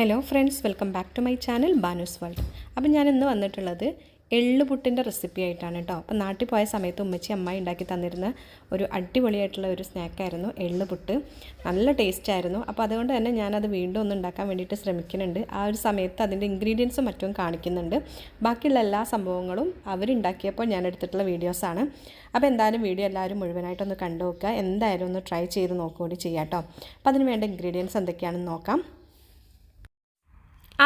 Hello friends welcome back to my channel Banu's world അപ്പം ഞാൻ ഇന്ന് വന്നിട്ടുള്ളത് എള്ളുപുട്ടിന്റെ റെസിപ്പി ആയിട്ടാണ് കേട്ടോ അപ്പം നാട്ടിൽ പോയ സമയത്ത് ഉമ്മച്ചി അമ്മ ഉണ്ടാക്കി തന്നിരുന്ന ഒരു അടിപൊളിയായിട്ടുള്ള ഒരു സ്നാക്കായിരുന്നു എള്ളുപുട്ട്. നല്ല ടേസ്റ്റ് ആയിരുന്നു. അപ്പോൾ അതുകൊണ്ട് തന്നെ ഞാനത് വീണ്ടും ഒന്ന് ഉണ്ടാക്കാൻ വേണ്ടിയിട്ട് ശ്രമിക്കുന്നുണ്ട്. ആ ഒരു സമയത്ത് അതിന്റെ ഇൻഗ്രീഡിയൻസും മറ്റും കാണിക്കുന്നുണ്ട്. ബാക്കിയുള്ള എല്ലാ സംഭവങ്ങളും അവരുണ്ടാക്കിയപ്പോൾ ഞാൻ എടുത്തിട്ടുള്ള വീഡിയോസാണ് അപ്പോൾ എന്തായാലും വീഡിയോ എല്ലാവരും മുഴുവനായിട്ടൊന്ന് കണ്ടു നോക്കുക. എന്തായാലും ഒന്ന് ട്രൈ ചെയ്ത് നോക്കുകൂടി ചെയ്യാം കേട്ടോ അപ്പോൾ അതിന് വേണ്ട ഇൻഗ്രീഡിയൻസ് എന്തൊക്കെയാണെന്ന് നോക്കാം.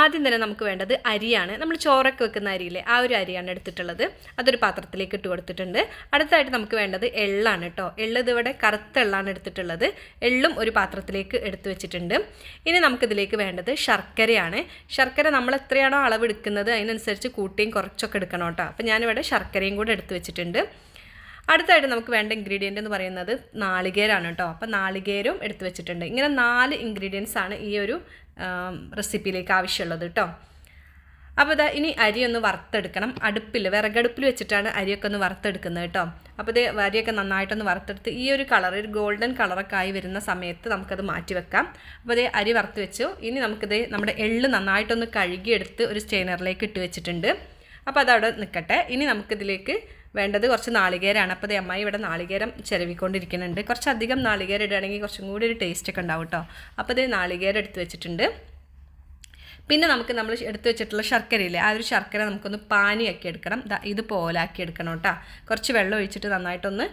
ആദ്യം തന്നെ നമുക്ക് വേണ്ടത് അരിയാണ്. നമ്മൾ ചോറൊക്കെ വെക്കുന്ന അരിയില്ലേ ആ ഒരു അരിയാണ് എടുത്തിട്ടുള്ളത്. അതൊരു പാത്രത്തിലേക്ക് ഇട്ട് കൊടുത്തിട്ടുണ്ട്. അടുത്തായിട്ട് നമുക്ക് വേണ്ടത് എള്ളാണ് കേട്ടോ എള്ള് ഇതിവിടെ കറുത്ത എള്ളാണ് എടുത്തിട്ടുള്ളത്. എള്ളും ഒരു പാത്രത്തിലേക്ക് എടുത്തു വെച്ചിട്ടുണ്ട്. ഇനി നമുക്കിതിലേക്ക് വേണ്ടത് ശർക്കരയാണ്. ശർക്കര നമ്മൾ എത്രയാണോ അളവ് എടുക്കുന്നത് അതിനനുസരിച്ച് കൂട്ടിയും കുറച്ചൊക്കെ എടുക്കണം കേട്ടോ അപ്പോൾ ഞാനിവിടെ ശർക്കരയും കൂടെ എടുത്തു വെച്ചിട്ടുണ്ട്. അടുത്തായിട്ട് നമുക്ക് വേണ്ട ഇൻഗ്രീഡിയന്റ് എന്ന് പറയുന്നത് നാളികേരാണ് കേട്ടോ അപ്പോൾ നാളികേരവും എടുത്തു വെച്ചിട്ടുണ്ട്. ഇങ്ങനെ നാല് ഇൻഗ്രീഡിയൻസ് ആണ് ഈ ഒരു റെസിപ്പിയിലേക്ക് ആവശ്യമുള്ളത് കേട്ടോ അപ്പോൾ ഇതാ ഇനി അരി ഒന്ന് വറുത്തെടുക്കണം. അടുപ്പിൽ വിറകടുപ്പിൽ വെച്ചിട്ടാണ് അരിയൊക്കെ ഒന്ന് വറുത്തെടുക്കുന്നത് കേട്ടോ അപ്പോൾ ഇത് അരിയൊക്കെ നന്നായിട്ടൊന്ന് വറുത്തെടുത്ത് ഈ ഒരു കളർ ഒരു ഗോൾഡൻ കളറൊക്കെ ആയി വരുന്ന സമയത്ത് നമുക്കത് മാറ്റി വെക്കാം. അപ്പോൾ ഇതേ അരി വറുത്ത് വെച്ചു. ഇനി നമുക്കിത് നമ്മുടെ എള്ള് നന്നായിട്ടൊന്ന് കഴുകിയെടുത്ത് ഒരു സ്റ്റെയിനറിലേക്ക് ഇട്ട് വെച്ചിട്ടുണ്ട്. അപ്പോൾ അതവിടെ നിൽക്കട്ടെ ഇനി നമുക്കിതിലേക്ക് വേണ്ടത് കുറച്ച് നാളികേരമാണ് അപ്പോൾ അതേ അമ്മായി ഇവിടെ നാളികേരം ചിലവിക്കൊണ്ടിരിക്കുന്നുണ്ട് കുറച്ചധികം നാളികേരം ഇടുകയാണെങ്കിൽ കുറച്ചും കൂടി ഒരു ടേസ്റ്റ് ഒക്കെ ഉണ്ടാവും കേട്ടോ അപ്പോൾ ഇത് നാളികേരം എടുത്ത് വെച്ചിട്ടുണ്ട്. പിന്നെ നമുക്ക് നമ്മൾ എടുത്തു വെച്ചിട്ടുള്ള ശർക്കരയില്ലേ ആ ഒരു ശർക്കര നമുക്കൊന്ന് പാനിയാക്കി എടുക്കണം. ഇതുപോലെ ആക്കി എടുക്കണം കേട്ടോ കുറച്ച് വെള്ളം ഒഴിച്ചിട്ട് നന്നായിട്ടൊന്ന്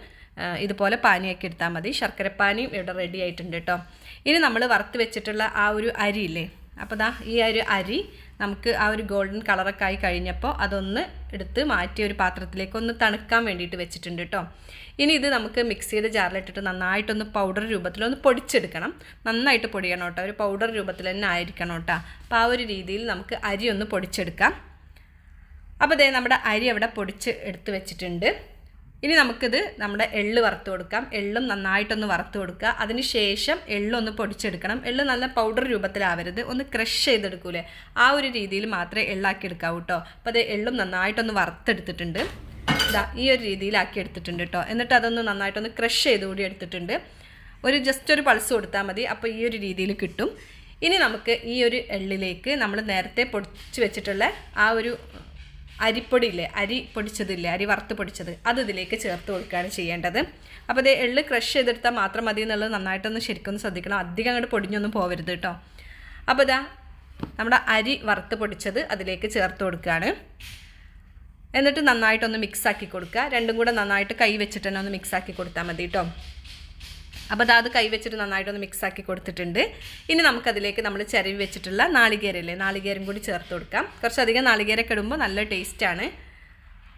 ഇതുപോലെ പാനിയാക്കി എടുത്താൽ മതി. ശർക്കരപ്പാനിയും ഇവിടെ റെഡി ആയിട്ടുണ്ട് കേട്ടോ ഇനി നമ്മൾ വറുത്ത് വെച്ചിട്ടുള്ള ആ ഒരു അരിയില്ലേ അപ്പോൾ ദാ ഈ ഒരു അരി നമുക്ക് ആ ഒരു ഗോൾഡൻ കളറൊക്കെ ആയി കഴിഞ്ഞപ്പോൾ അതൊന്ന് എടുത്ത് മാറ്റി ഒരു പാത്രത്തിലേക്ക് ഒന്ന് തണുക്കാൻ വേണ്ടിയിട്ട് വെച്ചിട്ടുണ്ട് കേട്ടോ. ഇനി ഇത് നമുക്ക് മിക്സിയുടെ ജാറിലിട്ടിട്ട് നന്നായിട്ടൊന്ന് പൗഡർ രൂപത്തിലൊന്ന് പൊടിച്ചെടുക്കണം. നന്നായിട്ട് പൊടിയണം കേട്ടോ. ഒരു പൗഡർ രൂപത്തിൽ തന്നെ ആയിരിക്കണം കേട്ടോ. അപ്പോൾ ആ ഒരു രീതിയിൽ നമുക്ക് അരി ഒന്ന് പൊടിച്ചെടുക്കാം. അപ്പോൾ അതേ നമ്മുടെ അരി അവിടെ പൊടിച്ച് എടുത്ത് വെച്ചിട്ടുണ്ട്. ഇനി നമുക്കിത് നമ്മുടെ എള്ള് വറുത്ത് കൊടുക്കാം. എള്ളും നന്നായിട്ടൊന്ന് വറുത്ത് കൊടുക്കുക. അതിന് ശേഷം എള്ളൊന്ന് പൊടിച്ചെടുക്കണം. എള്ള് നല്ല പൗഡർ രൂപത്തിലാവരുത്. ഒന്ന് ക്രഷ് ചെയ്തെടുക്കൂലേ? ആ ഒരു രീതിയിൽ മാത്രമേ എള്ളാക്കി എടുക്കാവൂ കേട്ടോ അപ്പോൾ അത് എള്ളും നന്നായിട്ടൊന്ന് വറുത്തെടുത്തിട്ടുണ്ട്. ഇതാ ഈ ഒരു രീതിയിലാക്കി എടുത്തിട്ടുണ്ട് കേട്ടോ എന്നിട്ട് അതൊന്ന് നന്നായിട്ടൊന്ന് ക്രഷ് ചെയ്ത് കൂടി എടുത്തിട്ടുണ്ട്. ഒരു ജസ്റ്റ് ഒരു പൾസ് കൊടുത്താൽ മതി. അപ്പോൾ ഈ ഒരു രീതിയിൽ കിട്ടും. ഇനി നമുക്ക് ഈ ഒരു എള്ളിലേക്ക് നമ്മൾ നേരത്തെ പൊടിച്ച് വെച്ചിട്ടുള്ള ആ ഒരു അരിപ്പൊടി ഇല്ലേ അരി പൊടിച്ചതില്ലേ? അരി വറുത്ത് പൊടിച്ചത്. അത് ഇതിലേക്ക് ചേർത്ത് കൊടുക്കുകയാണ് ചെയ്യേണ്ടത്. അപ്പോൾ ഇത് എള്ള് ക്രഷ് ചെയ്തെടുത്താൽ മാത്രം മതി എന്നുള്ളത് നന്നായിട്ടൊന്ന് ശരിക്കും ശ്രദ്ധിക്കണം. അധികം അങ്ങോട്ട് പൊടിഞ്ഞൊന്നും പോകരുത് കേട്ടോ. അപ്പോൾ ഇതാ നമ്മുടെ അരി വറുത്ത് പൊടിച്ചത് അതിലേക്ക് ചേർത്ത് കൊടുക്കുകയാണ്. എന്നിട്ട് നന്നായിട്ടൊന്ന് മിക്സാക്കി കൊടുക്കുക. രണ്ടും കൂടെ നന്നായിട്ട് കൈ വെച്ചിട്ട് തന്നെ ഒന്ന് മിക്സാക്കി കൊടുത്താൽ മതി കേട്ടോ. അപ്പോൾ അത് കൈവച്ചിട്ട് നന്നായിട്ടൊന്ന് മിക്സ് ആക്കി കൊടുത്തിട്ടുണ്ട്. ഇനി നമുക്കതിലേക്ക് നമ്മൾ ചിരവി വെച്ചിട്ടുള്ള നാളികേരല്ലേ നാളികേരം കൂടി ചേർത്ത് കൊടുക്കാം. കുറച്ചധികം നാളികേരൊക്കെ ഇടുമ്പോൾ നല്ല ടേസ്റ്റാണ്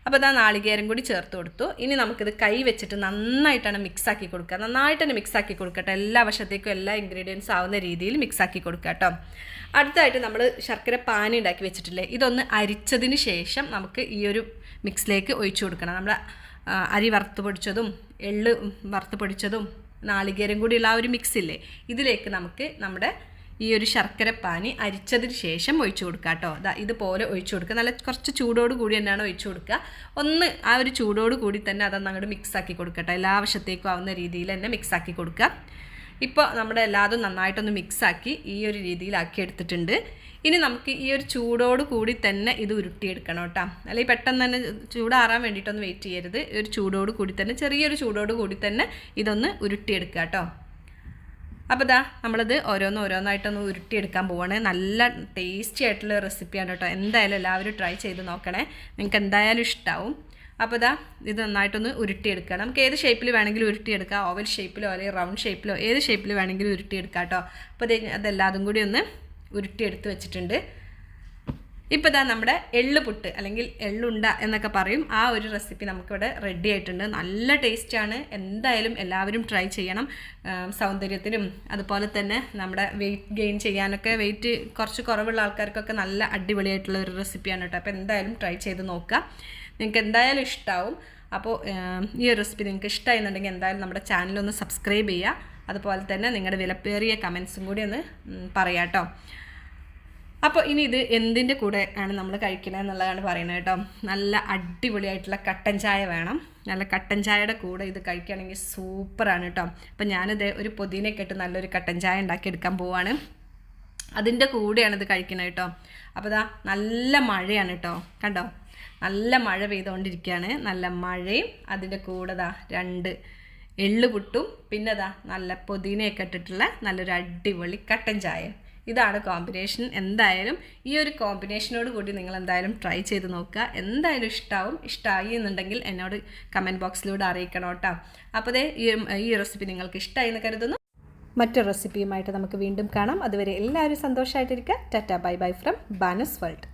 അപ്പോൾ അതാ നാളികേരം കൂടി ചേർത്ത് കൊടുത്തു. ഇനി നമുക്കിത് കൈ വെച്ചിട്ട് നന്നായിട്ടാണ് മിക്സ് ആക്കി കൊടുക്കുക നന്നായിട്ട് തന്നെ മിക്സ് ആക്കി കൊടുക്കട്ടെ. എല്ലാ വശത്തേക്കും എല്ലാ ഇൻഗ്രീഡിയൻസ് ആവുന്ന രീതിയിൽ മിക്സ് ആക്കി കൊടുക്കുക കേട്ടോ. അടുത്തായിട്ട് നമ്മൾ ശർക്കര പാനി ഉണ്ടാക്കി വെച്ചിട്ടില്ലേ ഇതൊന്ന് അരിച്ചതിന് ശേഷം നമുക്ക് ഈ ഒരു മിക്സിലേക്ക് ഒഴിച്ചു കൊടുക്കണം. നമ്മൾ അരി വറുത്ത് പൊടിച്ചതും എള്ള് വറുത്ത് പൊടിച്ചതും നാളികേരം കൂടിയുള്ള ആ ഒരു മിക്സ് ഇല്ലേ ഇതിലേക്ക് നമുക്ക് നമ്മുടെ ഈ ഒരു ശർക്കര പാനി അരിച്ചതിന് ശേഷം ഒഴിച്ചു കൊടുക്കുക കേട്ടോ ഇതുപോലെ ഒഴിച്ചു കൊടുക്കുക. നല്ല കുറച്ച് ചൂടോട് കൂടി തന്നെയാണ് ഒഴിച്ചു കൊടുക്കുക. ഒന്ന് ആ ഒരു ചൂടോട് കൂടി തന്നെ അതൊന്ന് അങ്ങോട്ട് മിക്സ് ആക്കി കൊടുക്കട്ടെ. എല്ലാ വശത്തേക്കും ആവുന്ന രീതിയിൽ തന്നെ മിക്സ് ആക്കി കൊടുക്കുക. ഇപ്പോൾ നമ്മുടെ എല്ലാതും നന്നായിട്ടൊന്ന് മിക്സാക്കി ഈ ഒരു രീതിയിലാക്കി എടുത്തിട്ടുണ്ട്. ഇനി നമുക്ക് ഈ ഒരു ചൂടോട് കൂടി തന്നെ ഇത് ഉരുട്ടിയെടുക്കണം കേട്ടോ. അല്ലെങ്കിൽ പെട്ടെന്ന് തന്നെ ചൂടാറാൻ വേണ്ടിയിട്ടൊന്ന് വെയിറ്റ് ചെയ്യരുത്. ഒരു ചൂടോട് കൂടി തന്നെ ചെറിയൊരു ചൂടോട് കൂടി തന്നെ ഇതൊന്ന് ഉരുട്ടിയെടുക്കുക കേട്ടോ. അപ്പോൾ ഇതാ നമ്മളിത് ഓരോന്ന് ഓരോന്നായിട്ടൊന്ന് ഉരുട്ടിയെടുക്കാൻ പോവാണ്. നല്ല ടേസ്റ്റി ആയിട്ടുള്ള റെസിപ്പിയാണ് കേട്ടോ. എന്തായാലും എല്ലാവരും ട്രൈ ചെയ്ത് നോക്കണേ. നിങ്ങൾക്ക് എന്തായാലും ഇഷ്ടമാവും അപ്പോൾ ഇതാ ഇത് നന്നായിട്ടൊന്ന് ഉരുട്ടിയെടുക്കുക. നമുക്ക് ഏത് ഷേപ്പിൽ വേണമെങ്കിലും ഉരുട്ടിയെടുക്കാം. ഓവൽ ഷേപ്പിലോ അല്ലെങ്കിൽ റൗണ്ട് ഷേപ്പിലോ ഏത് ഷേപ്പിൽ വേണമെങ്കിലും ഉരുട്ടിയെടുക്കാം കേട്ടോ അപ്പോൾ അതെല്ലാതും കൂടി ഒന്ന് ഉരുട്ടിയെടുത്ത് വെച്ചിട്ടുണ്ട്. ഇപ്പോൾ ഇതാ നമ്മുടെ എള്ളുപുട്ട് അല്ലെങ്കിൽ എള്ളുണ്ട എന്നൊക്കെ പറയും. ആ ഒരു റെസിപ്പി നമുക്കിവിടെ റെഡി ആയിട്ടുണ്ട്. നല്ല ടേസ്റ്റാണ് എന്തായാലും എല്ലാവരും ട്രൈ ചെയ്യണം. സൗന്ദര്യത്തിനും അതുപോലെ തന്നെ നമ്മുടെ വെയിറ്റ് ഗെയിൻ ചെയ്യാനൊക്കെ വെയിറ്റ് കുറച്ച് കുറവുള്ള ആൾക്കാർക്കൊക്കെ നല്ല അടിപൊളിയായിട്ടുള്ള ഒരു റെസിപ്പിയാണ് കേട്ടോ. അപ്പോൾ എന്തായാലും ട്രൈ ചെയ്ത് നോക്കുക. നിങ്ങൾക്ക് എന്തായാലും ഇഷ്ടമാവും അപ്പോൾ ഈ റെസിപ്പി നിങ്ങൾക്ക് ഇഷ്ടമായിരുന്നുണ്ടെങ്കിൽ എന്തായാലും നമ്മുടെ ചാനലൊന്ന് സബ്സ്ക്രൈബ് ചെയ്യുക. അതുപോലെ തന്നെ നിങ്ങളുടെ വിലപ്പേറിയ കമൻസും കൂടി ഒന്ന് പറയാം കേട്ടോ അപ്പോൾ ഇനി ഇത് എന്തിന്റെ കൂടെ ആണ് നമ്മൾ കഴിക്കുന്നത് എന്നുള്ളതാണ് പറയുന്നത് കേട്ടോ. നല്ല അടിപൊളിയായിട്ടുള്ള കട്ടൻ ചായ വേണം. നല്ല കട്ടൻ ചായയുടെ കൂടെ ഇത് കഴിക്കുകയാണെങ്കിൽ സൂപ്പറാണ് കേട്ടോ. അപ്പോൾ ഞാനിത് ഒരു പൊതിനൊക്കെ ഇട്ട് നല്ലൊരു കട്ടൻ ചായ ഉണ്ടാക്കി എടുക്കാൻ പോവാണ്. അതിന്റെ കൂടെയാണ് ഇത് കഴിക്കുന്നത് കേട്ടോ. അപ്പോൾ ഇതാ നല്ല മഴയാണ് കേട്ടോ. കണ്ടോ? നല്ല മഴ പെയ്തുകൊണ്ടിരിക്കുകയാണ്. നല്ല മഴയും അതിന്റെ കൂടെ ദാ രണ്ട് എള്ള് പുട്ടും. പിന്നെ ദാ നല്ല പുതിനയൊക്കെ ഇട്ടിട്ടുള്ള നല്ലൊരു അടിപൊളി കട്ടൻ ചായ. ഇതാണ് കോമ്പിനേഷൻ എന്തായാലും ഈ ഒരു കോമ്പിനേഷനോട് കൂടി നിങ്ങൾ എന്തായാലും ട്രൈ ചെയ്ത് നോക്കുക. എന്തായാലും ഇഷ്ടമാവും ഇഷ്ടമായി എന്നുണ്ടെങ്കിൽ എന്നോട് കമന്റ് ബോക്സിലൂടെ അറിയിക്കണം കേട്ടോ. അപ്പോൾ ഈ ഈ റെസിപ്പി നിങ്ങൾക്ക് ഇഷ്ടമായി എന്ന് കരുതുന്നു. മറ്റൊരു റെസിപ്പിയുമായിട്ട് നമുക്ക് വീണ്ടും കാണാം. അതുവരെ എല്ലാവരും സന്തോഷമായിട്ടിരിക്കുക tata bye bye from Banu's world